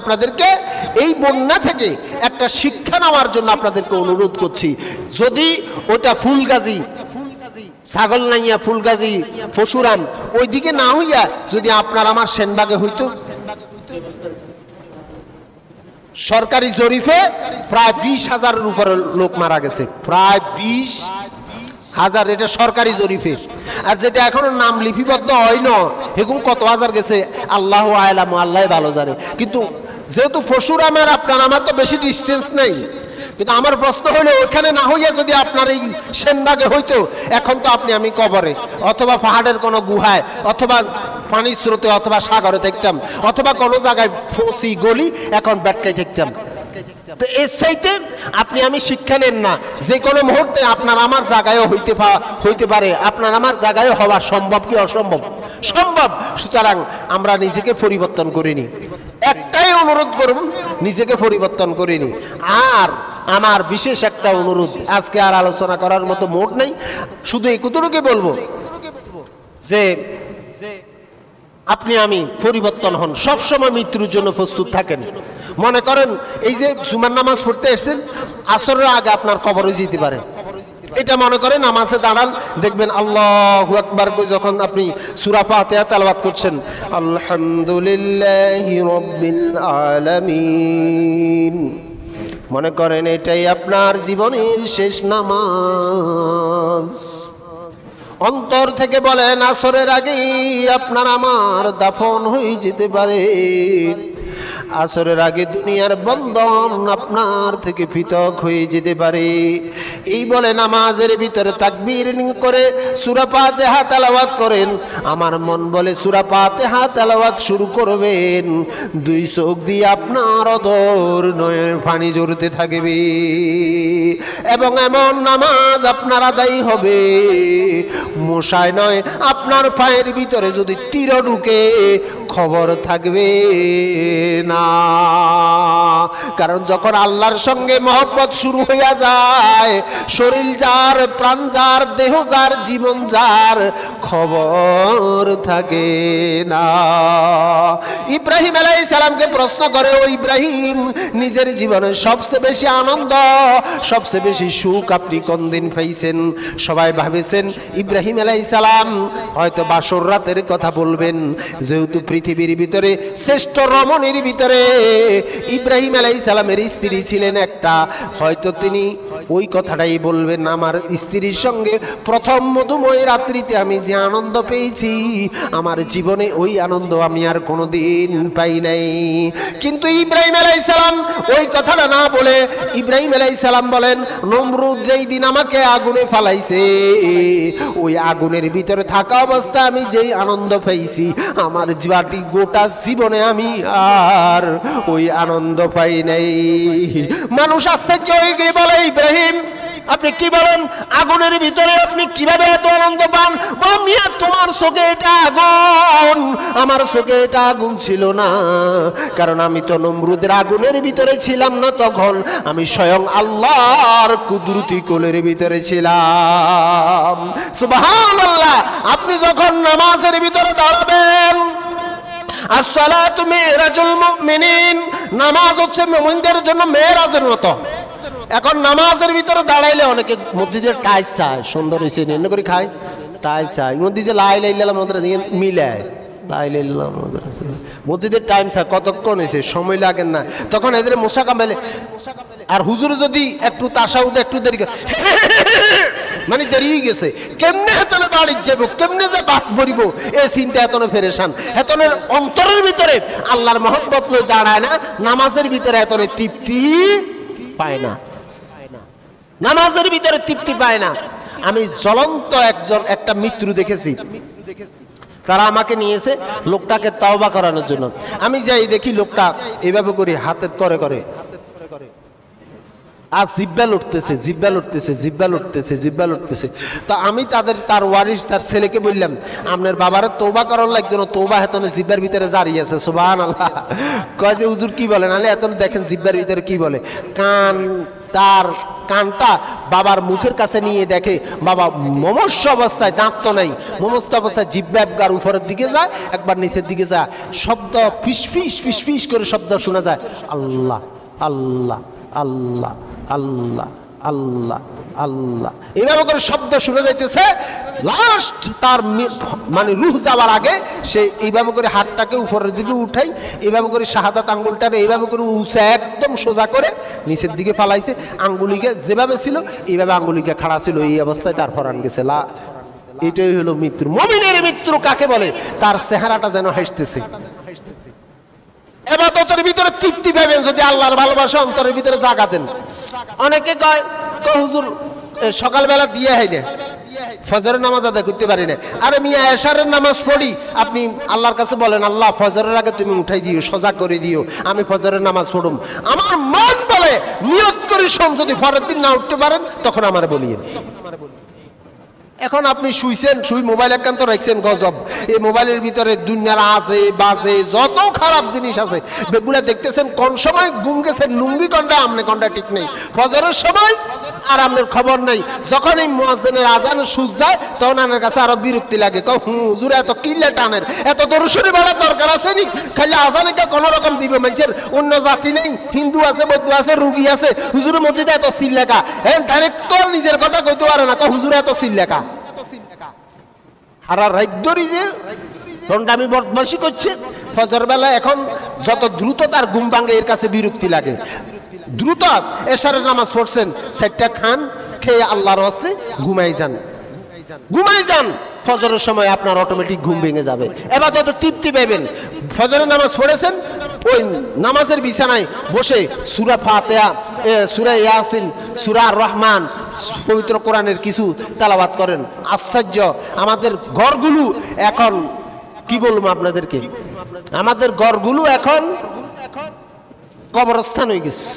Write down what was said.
আপনাদেরকে এই বন্যা থেকে একটা শিক্ষা নেওয়ার জন্য আপনাদেরকে অনুরোধ করছি। যদি ওটা ফুলগাজি, ছাগল নাইয়া ফুলগাজি পশুরাম ওইদিকে না হইয়া যদি আপনার আমার সেনবাগে হইতো। সরকারি জরিফে প্রায় বিশ হাজারের উপরে লোক মারা গেছে। প্রায় বিশ হাজার, এটা সরকারি জরিফে। আর যেটা এখনও নাম লিপিবদ্ধ হয় না এগুলো কত হাজার গেছে? আল্লাহ আলাম আল্লাহ ভালো জানে। কিন্তু যেহেতু ফসুরামের আপনার, আমার তো বেশি ডিস্টেন্স নেই। কিন্তু আমার প্রশ্ন হলো ওখানে না হইয়া যদি আপনার এই সেনবাগে হইতো, এখন তো আপনি আমি কবরে, অথবা পাহাড়ের কোনো গুহায়, অথবা পানির স্রোতে, অথবা সাগরে দেখতাম, অথবা কোনো জায়গায় ফসি গলি, এখন ব্যাটকাই দেখতাম। তো এর চাইতে আপনি আমি শিক্ষা নেন না। যে কোনো মুহূর্তে আপনার আমার জায়গায়ও হইতে হইতে পারে। আপনার আমার জায়গায় হওয়া সম্ভব কি অসম্ভব? সম্ভব। সুতরাং আমরা নিজেকে পরিবর্তন করিনি। একটাই অনুরোধ করুন, নিজেকে পরিবর্তন করিনি। আর আমার বিশেষ একটা অনুরোধ, আজকে আর আলোচনা করার মতো মোট নেই। শুধু একুতটুকে বলব? যে আপনি আমি পরিবর্তন হন। সব সময় মৃত্যুর জন্য প্রস্তুত থাকেন। মনে করেন, এই যে জুমার নামাজ পড়তে এসেছেন, আসরের আগে আপনার কবরে যেতে পারে। এটা মনে করেন, নামাজে দাঁড়ান, দেখবেন আল্লাহ একবার যখন আপনি সুরা ফাতিহা তেলাওয়াত করছেন, আলহামদুলিল্লাহ মনে করেন, এটাই আপনার জীবনের শেষ নামাজ। অন্তর থেকে বলেন আসরের আগেই আপনার আমার দাফন হয়ে যেতে পারে। আসরের আগে দুনিয়ার বন্ধন আপনার থেকে পৃথক হয়ে যেতে পারে। এই বলে নামাজের ভিতরে তাকবীর করে সুরাপাতে হাত আলাওয়াত করেন। আমার মন বলে সুরাপাতে হাত আলাওয়াত শুরু করবেন। দুই চোখ দিয়ে আপনার অদর নয়ের পানি জড়তে থাকবে এবং এমন নামাজ আপনার আদায় হবে। মশায় নয়, আপনার পায়ের ভিতরে যদি তীর ঢুকে খবর থাকবে না। কারণ যখন আল্লাহর সঙ্গে মহব্বত শুরু হইয়া যায়, শরীর যার, প্রাণ যার, দেহ যার, জীবন যার, খবর থাকে না। ইব্রাহিম আলাই সালামকে প্রশ্ন করে, ও ইব্রাহিম, নিজের জীবনে সবচেয়ে বেশি আনন্দ, সবচেয়ে বেশি সুখ আপনি কোন দিন পাইছেন? সবাই ভাবেছেন, ইব্রাহিম আলাই সালাম হয়তো বাসর রাতের কথা বলবেন, যেহেতু পৃথিবীর ভিতরে শ্রেষ্ঠ রমণীর ভিতরে। ইব্রাহিম আলাই সালামের স্ত্রী ছিলেন একটা। হয়তো তিনি ওই কথাটাই বলবেন আমার স্ত্রীর সঙ্গে। প্রথম মধুময় রাত্রিতে আমি যে আনন্দ পেয়েছি, আমার জীবনে ওই আনন্দ আমি আর কোনোদিন পাই নাই। কিন্তু ইব্রাহিম আলাই সালাম ওই কথাটা না বলে ইব্রাহিম আলাই সালাম বলেন, নমরুদ যেই দিন আমাকে আগুনে ফালাইছে, ওই আগুনের ভিতরে থাকা অবস্থা আমি যেই আনন্দ পেয়েছি, আমার জীবাটি গোটা জীবনে আমি আর ওই আনন্দ পাই নাই। মানুষ আশ্চর্য হয়ে গিয়ে বলে, ইব্রাহিম আপনি কি বলেন? আগুনের ভিতরে আপনি কীভাবে এত আনন্দ পান? মিয়া, তোমার চোখে এটা আগুন। আমার চোখে এটা আগুন ছিল না। কারণ আমি তো নমরুদের আগুনের ভিতরে ছিলাম না তখন। আমি স্বয়ং আল্লাহর কুদরতি কোলের ভিতরে ছিলাম। সুবহান আল্লাহ আপনি যখন নামাজের ভিতরে দাঁড়াবেন, আসসালাতু মিরাজুল মুমিনিন, নামাজ হচ্ছে মুমিনদের জন্য মেরাজের মতো। এখন নামাজের ভিতরে দাঁড়াইলে অনেকে মসজিদের টাইস চায়, সুন্দর হয়েছে এনে করে খায়, টাইস চায়। মধ্যে যে লাই লাইলাম আমাদের মিলায় মসজিদের টাইম চায়, কতক্ষণ হয়েছে সময় লাগেন না। তখন এদের মশা কামাইলে আর হুজুর যদি একটু তাসা তাসাউদ, একটু দেরি মানে দেরি গেছে। কেমনে হেতনে বাড়ির যাব কেমনে যে বাত ভরিব? এই চিন্তা এতনে ফেরেশান। হেতনের অন্তরের ভিতরে আল্লাহর মহব্বত দাঁড়ায় না, নামাজের ভিতরে এতনে তৃপ্তি পায় না। নামাজের ভিতরে তৃপ্তি পায় না। আমি জ্বলন্ত একজন, একটা মৃত্যু দেখেছি। তারা আমাকে নিয়েছে লোকটাকে তাওবা করানোর জন্য। আমি যাই দেখি লোকটা এইভাবে করি হাতে করে করে। আর জিব্বা লুটতেছে জিব্বা লুটতেছে জিব্বা লুটতেছে জিব্বা লুটতেছে। তা আমি তাদের, তার ওয়ারিস তার ছেলেকে বললাম, আপনার বাবার তোবা করার লাগতো না তোবা হেতনে জিব্বার ভিতরে জারি আছে সুবাহান আল্লাহ কয় যে, হুজুর কি বলেন আলে এত দেখেন জিব্বার ভিতরে কি বলে। কান, তার কানটা বাবার মুখের কাছে নিয়ে দেখে, বাবা, মমস্য অবস্থায় দাঁত তো নেই। মমস্ত অবস্থায় জিব্বাবগার উপরের দিকে যায়, একবার নিচের দিকে যায়, শব্দ ফিসফিস ফিসফিস করে শব্দ শোনা যায়, আল্লাহ আল্লাহ আল্লাহ আল্লাহ আল্লাহ আল্লাহ। এভাবে করে শব্দ শুনে যাইতেছে লাস্ট তার মানে রুহ যাওয়ার আগে সে এইভাবে করে হাতটাকে উপরের দিকে উঠাই, এইভাবে করে শাহাদাত আঙ্গুলটারে এইভাবে করে উঁচা একদম সোজা করে নিচের দিকে ফালাইছে। আঙ্গুলিকে যেভাবে ছিল, এইভাবে আঙ্গুলিকে খাড়া ছিল, এই অবস্থায় তার ফরান গেছে। লা এটাই হলো মৃত্যু। মমিনের মৃত্যু কাকে বলে? তার চেহারাটা যেন হাসতেছে। এবাদতের ভিতরে তৃপ্তি পাবেন যদি আল্লাহর ভালোবাসা অন্তরের ভিতরে জাগা দেন। অনেকে কয় হুজুর সকালবেলা দিয়ে হয় না ফজরের নামাজ আদায় করতে পারি না আরে মিয়া, এশারের নামাজ পড়ি। আপনি আল্লাহর কাছে বলেন, আল্লাহ, ফজরের আগে তুমি উঠাই দিও, সজা করে দিও, আমি ফজরের নামাজ পড়ুম। আমার মন বলে, নিয়ত করি শোন যদি পরের দিন না উঠতে পারেন, তখন আমার বলিয়েন। এখন আপনি শুইছেন, শুই মোবাইল একান্ত রাখছেন, গজব। এই মোবাইলের ভিতরে দুনিয়ার আছে বাজে যত খারাপ জিনিস আছে, বেগুলা দেখতেছেন, কোন সময় গুম গেছেন, লুঙ্গি কন্ডা, আমনে কন্ডা ঠিক নেই। ফজরের সময় আর আপনার খবর নেই। যখন এই মোয়াজ্জেনের আজানের সুজ যায়, তখন আমার কাছে আরও বিরক্তি লাগে। হুজুর, এত কিল্লে টানের এত দরুসরি বেড়ার দরকার আছে নি? খালি আজানে কোনো রকম দিবে মানুষের। অন্য জাতি নেই, হিন্দু আছে, বৌদ্ধ আছে, রুগী আছে। হুজুরের মসজিদে এত সিল লেখা হ্যাঁ ডাইরেক্ট তো আর নিজের কথা কইতে পারে না। হুজুর, এত সিল লেখা হারা রাজ্যরই যে আমি বদমাসি করছে। ফজর বেলা এখন যত দ্রুত তার ঘুম ভাঙে, এর কাছে বিরক্তি লাগে। দ্রুত এশারের নামাজ পড়ছেন সেটটা খান খেয়ে আল্লাহর হস্তে ঘুমাই যান। ঘুমাই যান, ফজরের সময় আপনার অটোমেটিক ঘুম ভেঙে যাবে। এবার তত তৃপ্তি পাবেন। ফজরের নামাজ পড়েছেন, ওই নামাজের বিছানায় বসে সুরা ফাতেয়া সুরা ইয়াসিন, সুরা রহমান, পবিত্র কোরআনের কিছু তালাবাত করেন। আশ্চর্য, আমাদের ঘরগুলো এখন, কি বলব আপনাদেরকে? আমাদের ঘরগুলো এখন কবরস্থান হয়ে গেছে।